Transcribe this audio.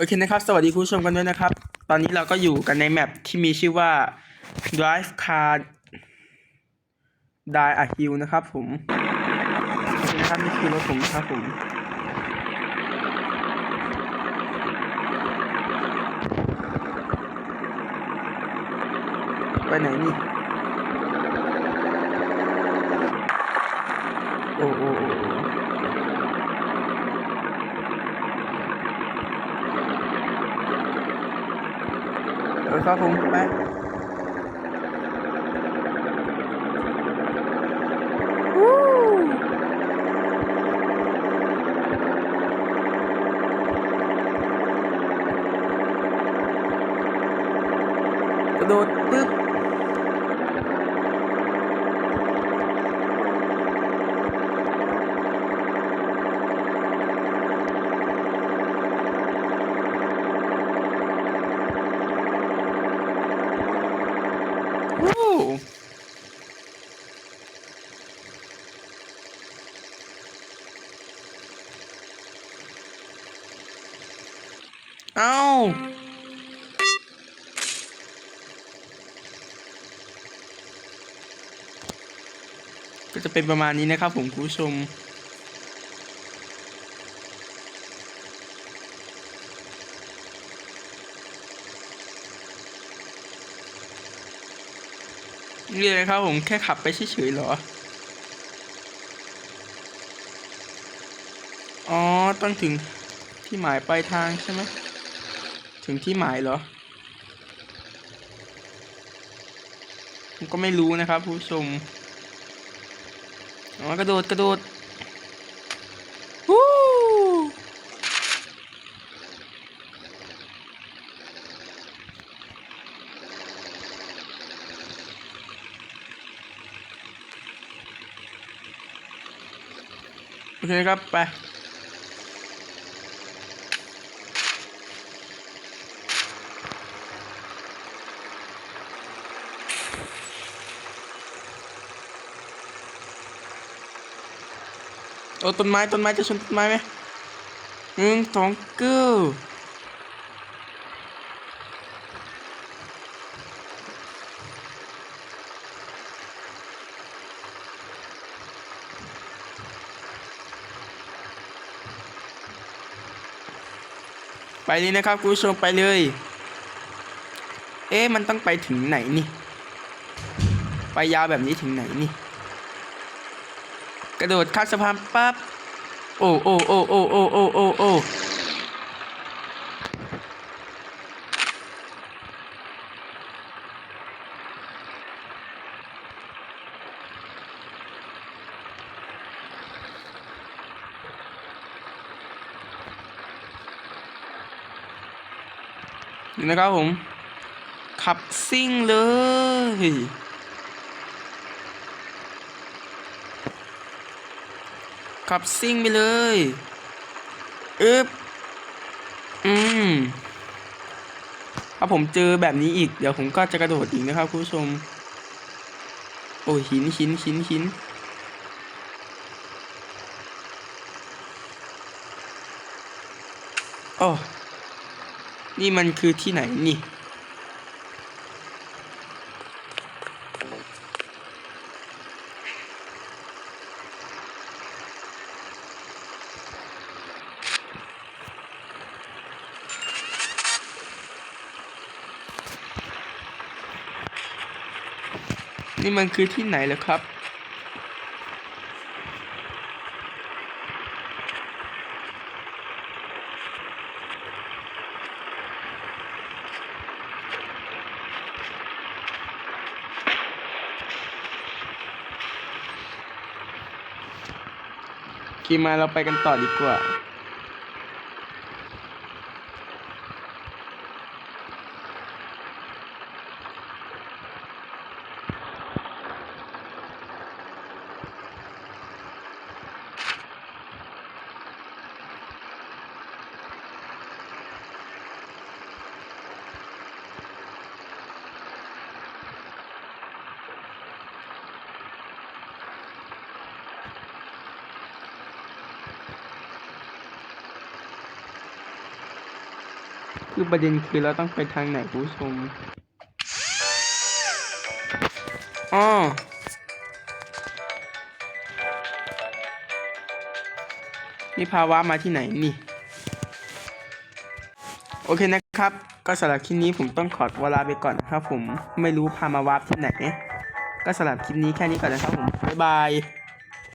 โอเคนะครับ สวัสดีคุณผู้ชมกันด้วยนะครับ ตอนนี้เราก็อยู่กันในแมปที่มีชื่อว่า Drive Car Die a Hill นะครับผมโอเคนะครับนี่คือรถผมครับผมไปไหนนี่ โอ้โอ้โอ้ เออครับผมไปวู้กระโดดปึ๊บ วู้ เอาก็จะเป็นประมาณนี้นะครับผมคุณผู้ชมนี่เลยครับผมแค่ขับไปเฉยๆหรอ อ๋อ ต้องถึงที่หมายปลายทางใช่ไหม ถึงที่หมายเหรอ ผมก็ไม่รู้นะครับ ผู้ชมอ๋อกระโดดกระโดดวู้โอเคครับ ไป โอ้ต้นไม้ต้นไม้จะชนต้นไม้ไหมหนึ่งสองเก้าไปเลยนะครับคุณผู้ชมไปเลย เอ๊ะมันต้องไปถึงไหนนี่ ไปยาวแบบนี้ถึงไหนนี่ กระโดดข้ามสะพานปั๊บโอ้โอ้โอ้โอ้โอ้โอ้โอ้โอ้นี่นะครับผม ขับซิ่งเลย ขับซิ่งไปเลยอึบอืมถ้าผมเจอแบบนี้อีก เดี๋ยวผมก็จะกระโดดอีกนะครับคุณผู้ชม โอ้หินหินหินหินโอ้นี่มันคือที่ไหนนี่ นี่มันคือที่ไหนเหรอครับขี่มาเราไปกันต่อดีกว่า คือประเด็นคือเราต้องไปทางไหนคุณผู้ชมอ๋อนี่พาวามาที่ไหนนี่ โอเคนะครับ ก็สำหรับคลิปนี้ผมต้องขอเวลาไปก่อนนะครับผมไม่รู้พามาวาร์ปที่ไหน ก็สำหรับคลิปนี้แค่นี้ก่อนนะครับผม บ๊ายบาย